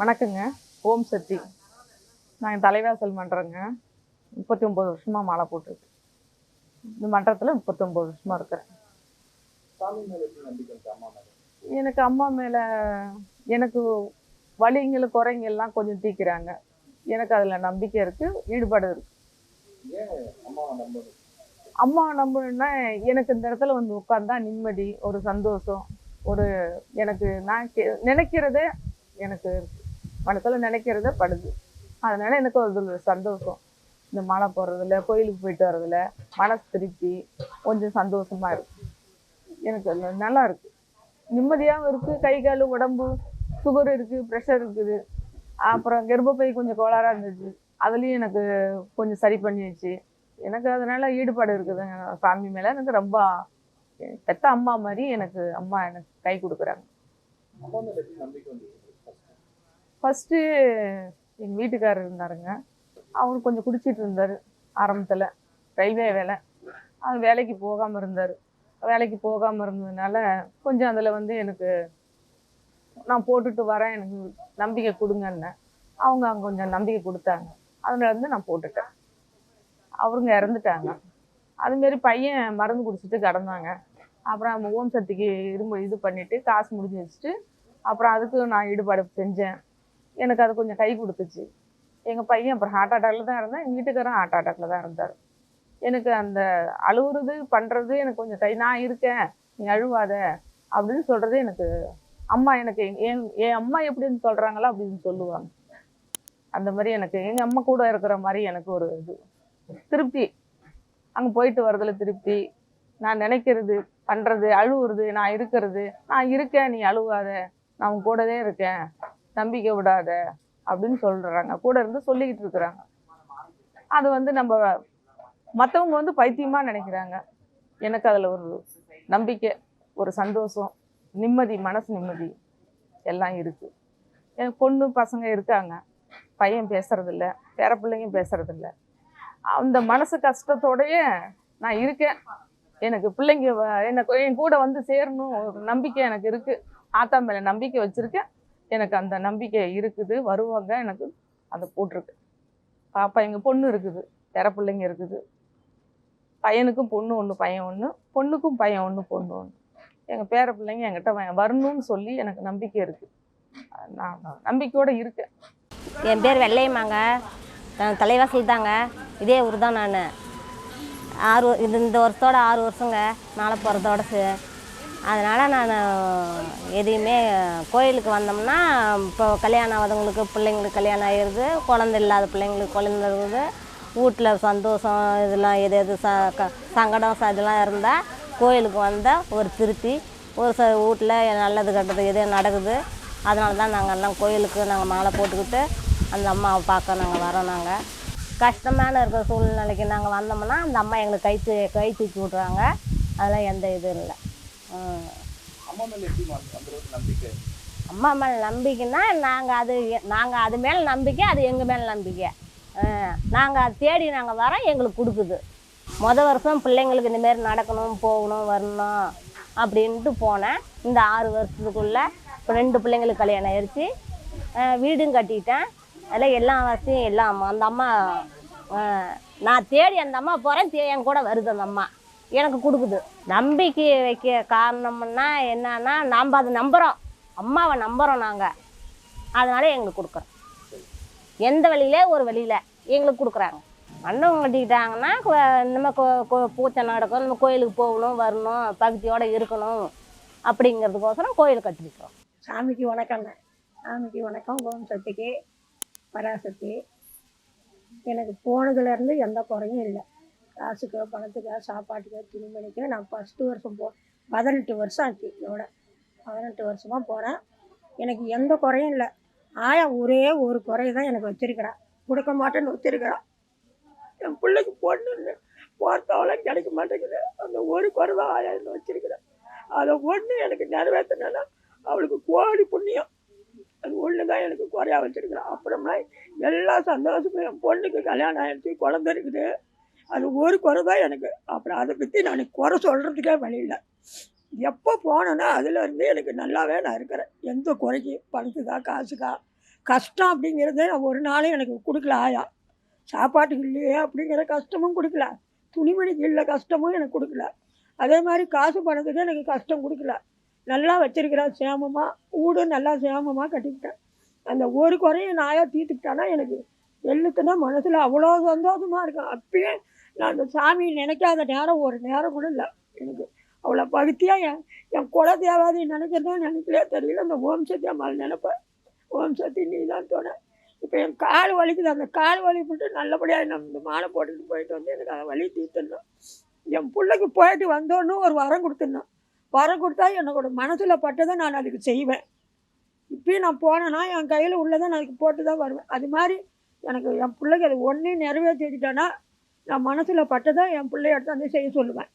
வணக்கங்க. ஓம் சக்தி. நான் தலைவாசல் மன்றங்க. முப்பத்தி ஒம்பது வருஷமா மாலை போட்டிருக்கு. இந்த மன்றத்தில் முப்பத்தொம்பது வருஷமா இருக்கிறேன். எனக்கு அம்மா மேலே எனக்கு வலிங்கள் குறைங்கெல்லாம் கொஞ்சம் தீக்கிறாங்க. எனக்கு அதில் நம்பிக்கை இருக்குது ஈடுபாடு இருக்குது அம்மா நம்பணுன்னா எனக்கு இந்த இடத்துல வந்து உட்காந்தா நிம்மதி ஒரு சந்தோஷம் ஒரு எனக்கு நான் நினைக்கிறதே எனக்கு இருக்கு. மனசில் நினைக்கிறத படுது. அதனால் எனக்கு ஒரு சந்தோஷம். இந்த மாலை போடுறதுல கோயிலுக்கு போயிட்டு வர்றதுல மனசு திருப்தி கொஞ்சம் சந்தோஷமாக இருக்குது எனக்கு நல்லா இருக்குது நிம்மதியாகவும் இருக்குது கை கால் உடம்பு சுகர் இருக்குது ப்ரெஷர் இருக்குது. அப்புறம் கர்ப்பப்பை கொஞ்சம் கோளாறாக இருந்துச்சு. அதுலேயும் எனக்கு கொஞ்சம் சரி பண்ணிடுச்சு எனக்கு அதனால் ஈடுபாடு இருக்குதுங்க சாமி மேலே எனக்கு ரொம்ப பெத்த அம்மா மாதிரி எனக்கு அம்மா எனக்கு கை கொடுக்குறாங்க அம்மா மேல எப்படி நம்பிக்கை வந்துச்சு first? ஃபஸ்ட்டு எங்கள் வீட்டுக்காரர் இருந்தாருங்க. அவர் கொஞ்சம் குடிச்சிட்டு இருந்தார் ஆரம்பத்தில். ரயில்வே வேலை. அவர் வேலைக்கு போகாமல் இருந்தார். வேலைக்கு போகாமல் இருந்ததுனால கொஞ்சம் அதில் வந்து எனக்கு நான் போட்டுட்டு வரேன் எனக்கு நம்பிக்கை கொடுங்கன்னேன் அவங்க அங்கே கொஞ்சம் நம்பிக்கை கொடுத்தாங்க. அதில் இருந்து நான் போட்டுட்டேன். அவருங்க இறந்துட்டாங்க. அதுமாரி பையன் மருந்து குடிச்சிட்டு கிடந்தாங்க. அப்புறம் ஓம் சக்திக்கு இரும்பு இது பண்ணிவிட்டு காசு முடிஞ்சு வச்சுட்டு அப்புறம் அதுக்கு நான் ஈடுபாடு செஞ்சேன். எனக்கு அது கொஞ்சம் கை கொடுத்துச்சு. எங்கள் பையன் அப்புறம் ஹார்ட் அட்டாக்ல தான் இருந்தான். எங்கள் வீட்டுக்காரன் ஹார்ட் அட்டாக்ல தான் இருந்தார். எனக்கு அந்த அழுகுறது பண்ணுறது எனக்கு கொஞ்சம் கை நான் இருக்கேன். நீ அழுவாத. அப்படின்னு சொல்கிறது எனக்கு அம்மா எனக்கு என் என் அம்மா எப்படின்னு சொல்கிறாங்களோ அப்படின்னு சொல்லுவாங்க. அந்த மாதிரி எனக்கு எங்கள் அம்மா கூட இருக்கிற மாதிரி எனக்கு ஒரு இது. திருப்தி. அங்கே போயிட்டு வரதுல திருப்தி. நான் நினைக்கிறது பண்ணுறது அழுவுறது நான் இருக்கிறது. நான் இருக்கேன். நீ அழுவாத. நான் உன் கூடவே இருக்கேன். நம்பிக்கை விடாத அப்படின்னு சொல்கிறாங்க கூட இருந்து சொல்லிக்கிட்டு இருக்கிறாங்க. அது வந்து நம்ம மற்றவங்க வந்து பைத்தியமாக நினைக்கிறாங்க. எனக்கு அதில் ஒரு நம்பிக்கை ஒரு சந்தோஷம் நிம்மதி மனசு நிம்மதி எல்லாம் இருக்குது எனக்கு பொண்ணு பசங்க இருக்காங்க. பையன் பேசுறதில்ல பேர பிள்ளைங்க பேசுகிறதில்ல அந்த மனசு கஷ்டத்தோடயே நான் இருக்கேன். எனக்கு பிள்ளைங்க எனக்கு என் கூட வந்து சேரணும் ஒரு நம்பிக்கை எனக்கு இருக்குது ஆத்தா மேலே நம்பிக்கை வச்சுருக்கேன். எனக்கு அந்த நம்பிக்கை இருக்குது வருவாங்க எனக்கு அதை போட்டிருக்கு. பாப்பா எங்கள் பொண்ணு இருக்குது பேர பிள்ளைங்க இருக்குது. பையனுக்கும் பொண்ணு ஒன்று பையன் ஒன்று பொண்ணுக்கும் பையன் ஒன்று பொண்ணு ஒன்று எங்கள் பேர பிள்ளைங்க என்கிட்ட வரணும்னு சொல்லி எனக்கு நம்பிக்கை இருக்குது நான் நம்பிக்கையோடு இருக்கேன். என் பேர் வெள்ளையம்மாங்க. நான் தலைவாசல் தாங்க இதே ஊர் தான் நான். ஆறு இது இந்த வருஷத்தோட ஆறு வருஷங்க. மேலே போகிறதோட அதனால் நான் எதையுமே கோயிலுக்கு வந்தோம்னா இப்போ கல்யாணம் ஆகாதவங்களுக்கு பிள்ளைங்களுக்கு கல்யாணம் ஆகிடுது குழந்த இல்லாத பிள்ளைங்களுக்கு குழந்த இருக்குது வீட்டில் சந்தோஷம் இதெல்லாம் எது எது ச க சங்கடம் ச இதெல்லாம் இருந்தால் கோயிலுக்கு வந்தால் ஒரு திருப்தி ஒரு ச வீட்டில் நல்லது கெட்டது எது நடக்குது அதனால தான் நாங்கள் எல்லாம் கோயிலுக்கு நாங்கள் மாலை போட்டுக்கிட்டு அந்த அம்மாவை பார்க்க நாங்கள் வரோம் நாங்கள் கஷ்டமான இருக்கிற சூழ்நிலைக்கு நாங்கள் வந்தோம்னா அந்த அம்மா எங்களுக்கு கை கை தூக்கி விட்றாங்க அதெல்லாம் எந்த இதுவும் இல்லை. அம்மா மேல எப்படி அந்த அளவுக்கு நம்பிக்கை. அம்மா மேலே நம்பிக்கைன்னா நாங்கள் அது நாங்கள் அது மேலே நம்பிக்கை அது எங்கள் மேலே நம்பிக்கை. நாங்கள் அதை தேடி நாங்கள் வரோம் எங்களுக்கு கொடுக்குது. முத வருஷம் பிள்ளைங்களுக்கு இந்தமாரி நடக்கணும் போகணும் வரணும் அப்படின்ட்டு போனேன். இந்த ஆறு வருஷத்துக்குள்ளே இப்போ ரெண்டு பிள்ளைங்களுக்கு கல்யாணம் ஆயிடுச்சு வீடும் கட்டிட்டேன். அதில் எல்லா வசதியும் எல்லாம் அந்த அம்மா நான் தேடி அந்த அம்மா போகிறேன் என் கூட வருது அந்த அம்மா. எனக்கு கொடுக்குது. நம்பிக்கை வைக்க காரணம்னா என்னன்னா நாம் அதை நம்புகிறோம் அம்மாவை நம்புகிறோம் நாங்கள் அதனால எங்களுக்கு கொடுக்குறோம். எந்த வழியில? ஒரு வழியில் எங்களுக்கு கொடுக்குறாங்க. மண்டபம் கட்டிக்கிட்டாங்கன்னா நம்ம கோ- பூச்சை நடக்கும். நம்ம கோயிலுக்கு போகணும் வரணும் பகுதியோடு இருக்கணும் அப்படிங்கிறதுக்கோசரம் கோயில் கட்டிருக்கிறோம் சாமிக்கு வணக்கங்க. சாமிக்கு வணக்கம். ஓம் சக்திக்கு. பராசக்தி. எனக்கு போனதுலேருந்து எந்த குறையும் இல்லை. காசுக்கோ பணத்துக்கோ சாப்பாட்டுக்கோ துணிமணிக்கோ நான் ஃபஸ்ட்டு வருஷம் போ பதினெட்டு வருஷம் ஆச்சு இதோட. பதினெட்டு வருஷமாக போகிறேன் எனக்கு எந்த குறையும் இல்லை. ஆயா ஒரே ஒரு குறையை தான் எனக்கு வச்சிருக்கிறா. கொடுக்க மாட்டேன்னு வச்சிருக்கிறா. என் பிள்ளைக்கு பொண்ணு போர்த்தவளம் கிடைக்க மாட்டேங்குது. அந்த ஒரு குறை தான் ஆயா என்ன வச்சிருக்கிறேன் அதை ஒன்று எனக்கு நிறைவேற்றினா அவளுக்கு கோடி புண்ணியம். அது ஒன்று தான் எனக்கு குறையா வச்சிருக்கிறேன் அப்புறம்லாம் எல்லா சந்தோஷமும் என் பொண்ணுக்கு கல்யாணம் ஆயிடுச்சு குழந்த இருக்குது. அது ஒரு குறை தான் எனக்கு. அப்புறம் அதை பற்றி நான் குறை சொல்கிறதுக்கே வழி எப்போ போனேன்னா அதுலேருந்து எனக்கு நல்லாவே நான் இருக்கிறேன். எந்த குறைக்கு பணத்துக்கா காசுக்கா? கஷ்டம் அப்படிங்கிறத ஒரு நாளும் எனக்கு கொடுக்கல ஆயா சாப்பாட்டுக்கு இல்லையே அப்படிங்கிற கஷ்டமும் கொடுக்கல. துணிமணிக்கு இல்லை கஷ்டமும் எனக்கு கொடுக்கல. அதே மாதிரி காசு பணத்துக்கு எனக்கு கஷ்டம் கொடுக்கல. நல்லா வச்சிருக்கிறேன் சேமமாக வீடும் நல்லா சேமமாக கட்டிக்கிட்டேன் அந்த ஒரு குறையும் நாயாக தீர்த்துக்கிட்டானா எனக்கு? எழுத்துனா மனசில் அவ்வளோ சந்தோஷமாக இருக்கும். அப்பயே நான் அந்த சாமியை நினைக்காத நேரம் ஒரு நேரம் கூட இல்லை. எனக்கு அவ்வளோ பக்தியாக என் என் குல தேவாதி நினைக்கிறதா நினைக்கலையே தெரியல. அந்த ஓம் சக்தி அம்மாள் நினைப்பேன் ஓம் சக்தி நீ தான் தோண. இப்போ என் கால் வலிக்குது. அந்த கால் வலி போட்டு நல்லபடியாக நம்ம இந்த மாலை போட்டுட்டு போயிட்டு வந்து எனக்கு அதை வலி தீர்த்துடணும். என் பிள்ளைக்கு போயிட்டு வந்தோன்னு ஒரு வரம் கொடுத்துடணும். வரம் கொடுத்தா என்னோட மனசில் பட்டதை நான் அதுக்கு செய்வேன். இப்பயும் நான் போனேன்னா என் கையில் உள்ளதை நான் அதுக்கு போட்டு தான் வருவேன். அது மாதிரி எனக்கு என் பிள்ளைக்கு அது ஒன்றையும் நிறைவேற்றி நான் மனசில் பட்டதை என் பிள்ளைய எடுத்து வந்து செய்ய சொல்லுவேன்.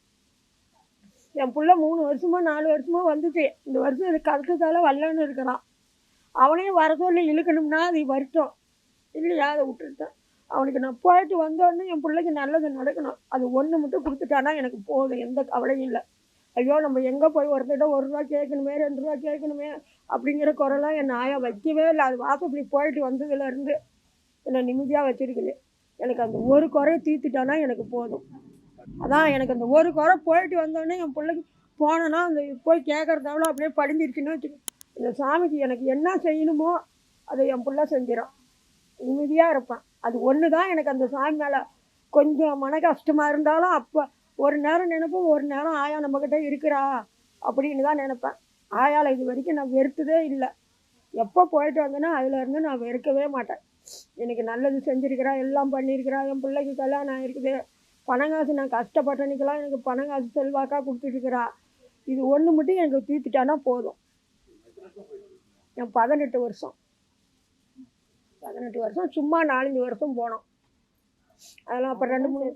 என் பிள்ளை மூணு வருஷமோ நாலு வருஷமோ வந்துச்சு. இந்த வருஷம் இது கஷ்டத்தால் வரலன்னு இருக்கிறான். அவனையும் வர சொல்லி இழுக்கணும்னா அது வருத்தம். இல்லையா? அதை விட்டுட்டேன். அவனுக்கு நான் போயிட்டு வந்தோடனே என் பிள்ளைக்கு நல்லது நடக்கணும். அது ஒன்று மட்டும் கொடுத்துட்டானா எனக்கு போதும். எந்த கவலையும் இல்லை. ஐயோ நம்ம எங்கே போய் ஒருத்தட்ட ஒரு ரூபா கேட்கணுமே ரெண்டு ரூபா கேட்கணுமே அப்படிங்கிற குரலாம் என் ஆயா வைக்கவே இல்லை. அது வாசப்படி போயிட்டு வந்ததுலேருந்து என்னை நிம்மதியாக வச்சுருக்குது. எனக்கு அந்த ஒரு குறைய தீர்த்துட்டானா எனக்கு போதும். அதான் எனக்கு அந்த ஒரு குறை போயிட்டு வந்தோடனே என் பிள்ளைக்கு போனேன்னா அந்த போய் கேட்குறதாவளோ அப்படியே படிஞ்சிருச்சுன்னு வச்சுக்கோ. இந்த சாமிக்கு எனக்கு என்ன செய்யணுமோ அதை என் பிள்ளை செஞ்சிடும் நிம்மதியாக இருப்பேன். அது ஒன்று தான் எனக்கு அந்த சாமி மேலே கொஞ்சம் மன கஷ்டமாக இருந்தாலும் அப்போ ஒரு நேரம் நினைப்போம் ஒரு நேரம் ஆயா நம்மக்கிட்ட இருக்கிறா அப்படின்னு தான் நினைப்பேன். ஆயால் இது வரைக்கும் நான் வெறுத்ததே இல்லை. எப்போ போயிட்டு வந்தேன்னா இருந்து நான் வெறுக்கவே மாட்டேன். எனக்கு நல்லது செஞ்சுருக்கிறா எல்லாம் பண்ணியிருக்கிறா என் பிள்ளைக்கு கல்யாணம் ஆகிருக்குது பணங்காசு நான் கஷ்டப்பட்டனுக்கெல்லாம் எனக்கு பணங்காசு செல்வாக்காக கொடுத்துருக்குறா இது ஒன்று மட்டும் எனக்கு தீர்த்துட்டானா போதும். என் பதினெட்டு வருஷம். பதினெட்டு வருஷம் சும்மா நாலஞ்சு வருஷம் போனோம். அதெல்லாம் அப்புறம் ரெண்டு மூணு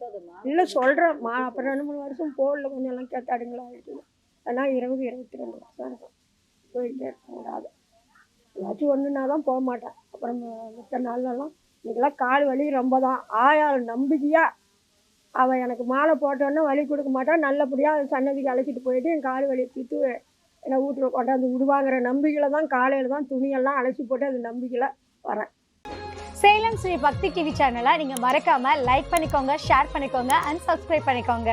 இல்லை சொல்கிறேன் மா அப்புறம் ரெண்டு மூணு வருஷம் போடல கொஞ்சம் எல்லாம் கேட்டாடுங்களா இருக்குது ஆனால் இருபது இருபத்தி ரெண்டு வருஷம். இருக்கும் போயிட்டே இருக்க கூடாது ஏதாச்சும் ஒன்றுனா தான் போக மாட்டேன். அப்புறம் மித்த நாள்லலாம் இன்றைக்கெல்லாம் கால் வலி ரொம்ப தான் ஆயாள் நம்பிக்கையாக அவன் எனக்கு மாலை போட்டோன்னே வலி கொடுக்க மாட்டான் நல்லபடியாக சன்னதிக்கு அழைச்சிட்டு போயிட்டு என் கால் வலியை தீர்த்து என்னை வீட்டில் கொண்டாந்து விடுவாங்கிற நம்பிக்கையில் தான் காலையில் தான் துணியெல்லாம் அழைச்சி போட்டு அது நம்பிக்கையில் வரேன். சேலம் ஸ்ரீ பக்தி டிவி சேனலை நீங்கள் மறக்காமல் லைக் பண்ணிக்கோங்க ஷேர் பண்ணிக்கோங்க அண்ட் சப்ஸ்கிரைப் பண்ணிக்கோங்க.